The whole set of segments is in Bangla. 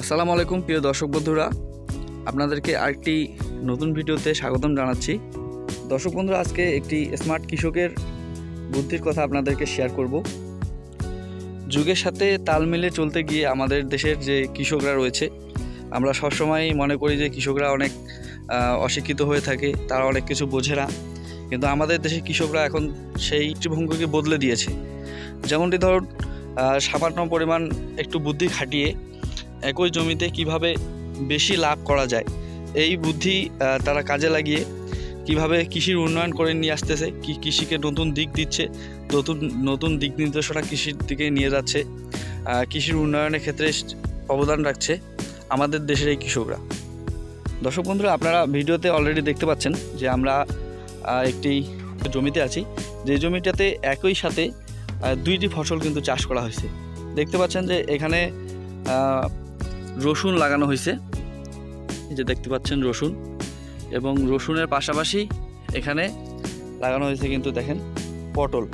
আসসালামু আলাইকুম প্রিয় দর্শক বন্ধুরা। আপনাদেরকে আরেকটি নতুন ভিডিওতে স্বাগতম জানাচ্ছি। দর্শক বন্ধুরা, আজকে একটি স্মার্ট কৃষকের বুদ্ধির কথা আপনাদেরকে শেয়ার করব। যুগের সাথে তাল মিলে চলতে গিয়ে আমাদের দেশের যে কৃষকরা রয়েছে, আমরা সবসময় মনে করি যে কৃষকরা অনেক অশিক্ষিত হয়ে থাকে, তারা অনেক কিছু বোঝে না। কিন্তু আমাদের দেশের কৃষকরা এখন সেই দৃষ্টিভঙ্গিকে বদলে দিয়েছে। যেমনটি ধরুন সামান্য পরিমাণ একটু বুদ্ধি খাটিয়ে একই জমিতে কীভাবে বেশি লাভ করা যায়? এই বুদ্ধি তারা কাজে লাগিয়ে কীভাবে কৃষির উন্নয়ন করে নিয়ে আসতেছে, কি কৃষিকে নতুন দিক দিচ্ছে, নতুন নতুন দিক নির্দেশনা কৃষির দিকে নিয়ে যাচ্ছে কৃষির উন্নয়নের ক্ষেত্রে অবদান রাখছে আমাদের দেশের এই কৃষকরা। দর্শক বন্ধুরা, আপনারা ভিডিওতে অলরেডি দেখতে পাচ্ছেন যে আমরা একটি জমিতে আছি। যে জমিটাতে একই সাথে দুইটি ফসল কিন্তু চাষ করা হয়েছে। দেখতে পাচ্ছেন যে এখানে রসুন লাগানো হয়েছে। এই যে দেখতে পাচ্ছেন রসুন। এবং রসুনের পাশাপাশি এখানে লাগানো হয়েছে কিন্তু দেখেন পটল।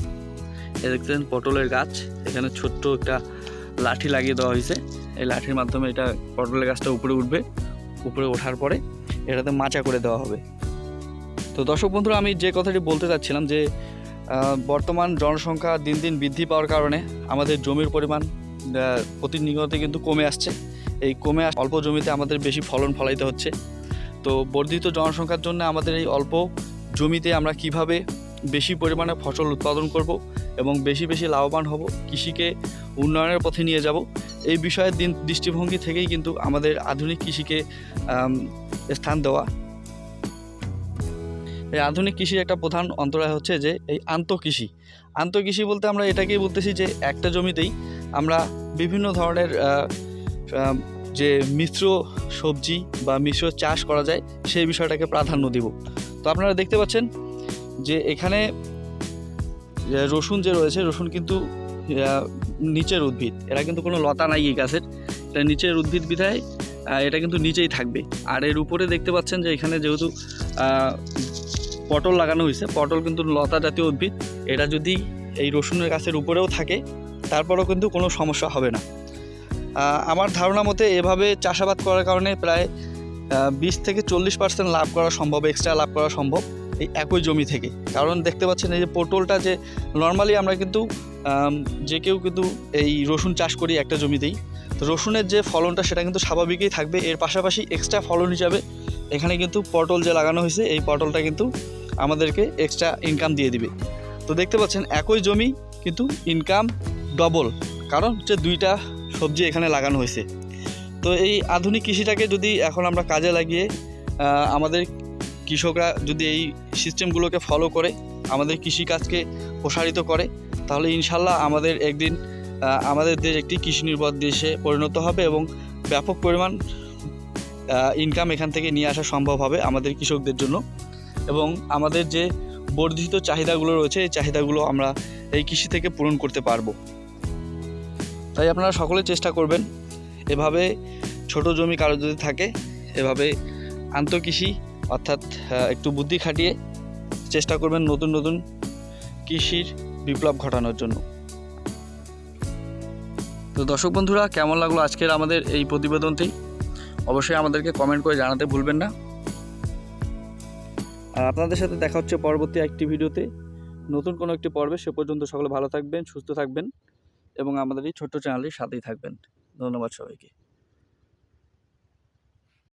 এ দেখতেন পটলের গাছ। এখানে ছোট্ট একটা লাঠি লাগিয়ে দেওয়া হয়েছে। এই লাঠির মাধ্যমে এটা পটলের গাছটা উপরে উঠবে। উপরে ওঠার পরে এটাতে মাচা করে দেওয়া হবে। তো দর্শক বন্ধুরা, আমি যে কথাটি বলতে চাচ্ছিলাম যে বর্তমান জনসংখ্যা দিন দিন বৃদ্ধি পাওয়ার কারণে আমাদের জমির পরিমাণ প্রতিনিয়ত কিন্তু কমে আসছে। এই কমে অল্প জমিতে আমাদের বেশি ফলন ফলাইতে হচ্ছে। তো বর্ধিত জনসংখ্যার জন্য আমাদের এই অল্প জমিতে আমরা কীভাবে বেশি পরিমাণে ফসল উৎপাদন করব এবং বেশি বেশি লাভবান হব, কৃষিকে উন্নয়নের পথে নিয়ে যাব, এই বিষয়ের দিন দৃষ্টিভঙ্গি থেকেই কিন্তু আমাদের আধুনিক কৃষিকে স্থান দেওয়া। এই আধুনিক কৃষির একটা প্রধান অন্তরায় হচ্ছে যে এই আন্তঃকৃষি আন্তঃকৃষি বলতে আমরা এটাকেই বলতেছি যে একটা জমিতেই আমরা বিভিন্ন ধরনের যে মিশ্র সবজি বা মিশ্র চাষ করা যায়, সেই বিষয়টাকে প্রাধান্য দিব। তো আপনারা দেখতে পাচ্ছেন যে এখানে রসুন যে রয়েছে, রসুন কিন্তু নিচের উদ্ভিদ। এরা কিন্তু কোনো লতা নাই এই গাছের। এটা নিচের উদ্ভিদ বিধায় এটা কিন্তু নিচেই থাকবে। আর এর উপরে দেখতে পাচ্ছেন যে এখানে যেহেতু পটল লাগানো হয়েছে, পটল কিন্তু লতা জাতীয় উদ্ভিদ। এটা যদি এই রসুনের গাছের উপরেও থাকে, তারপরেও কিন্তু কোনো সমস্যা হবে না। আমার ধারণা মতে এভাবে চাষাবাদ করার কারণে প্রায় বিশ থেকে চল্লিশ পার্সেন্ট লাভ করা সম্ভব এক্সট্রা লাভ করা সম্ভব এই একই জমি থেকে। কারণ দেখতে পাচ্ছেন এই যে পটলটা যে নর্মালি আমরা কিন্তু যে কেউ কিন্তু এই রসুন চাষ করি একটা জমিতেই। তো রসুনের যে ফলনটা সেটা কিন্তু স্বাভাবিকই থাকবে। এর পাশাপাশি এক্সট্রা ফলন হিসাবে এখানে কিন্তু পটল যে লাগানো হয়েছে, এই পটলটা কিন্তু আমাদেরকে এক্সট্রা ইনকাম দিয়ে দিবে। তো দেখতে পাচ্ছেন একই জমি কিন্তু ইনকাম ডবল কারণ যে দুইটা সবজি এখানে লাগানো হয়েছে। তো এই আধুনিক কৃষিটাকে যদি এখন আমরা কাজে লাগিয়ে আমাদের কৃষকরা যদি এই সিস্টেমগুলোকে ফলো করে, আমাদের কৃষিকাজকে প্রসারিত করে, তাহলে ইনশাল্লাহ আমাদের একদিন আমাদের দেশ একটি কৃষি নির্ভর দেশে পরিণত হবে এবং ব্যাপক পরিমাণ ইনকাম এখান থেকে নিয়ে আসা সম্ভব হবে আমাদের কৃষকদের জন্য। এবং আমাদের যে বর্ধিত চাহিদাগুলো রয়েছে, এই চাহিদাগুলো আমরা এই কৃষি থেকে পূরণ করতে পারব। তাই আপনারা সকলে চেষ্টা করবেন এভাবে ছোট জমি কারও যদি থাকে, এভাবে আন্তঃকৃষি অর্থাৎ একটু বুদ্ধি খাটিয়ে চেষ্টা করবেন নতুন নতুন কৃষির বিপ্লব ঘটানোর জন্য। তো দর্শক বন্ধুরা, কেমন লাগল আজকের আমাদের এই প্রতিবেদনটি? অবশ্যই আমাদেরকে কমেন্ট করে জানাতে ভুলবেন না। আর আপনাদের সাথে দেখা হচ্ছে পরবর্তী একটি ভিডিওতে। নতুন কোনো একটি পর্বে সে পর্যন্ত সকলে ভালো থাকবেন, সুস্থ থাকবেন। এবং আমাদের এই ছোট্ট চ্যানেলটির সাথেই থাকবেন। ধন্যবাদ সবাইকে।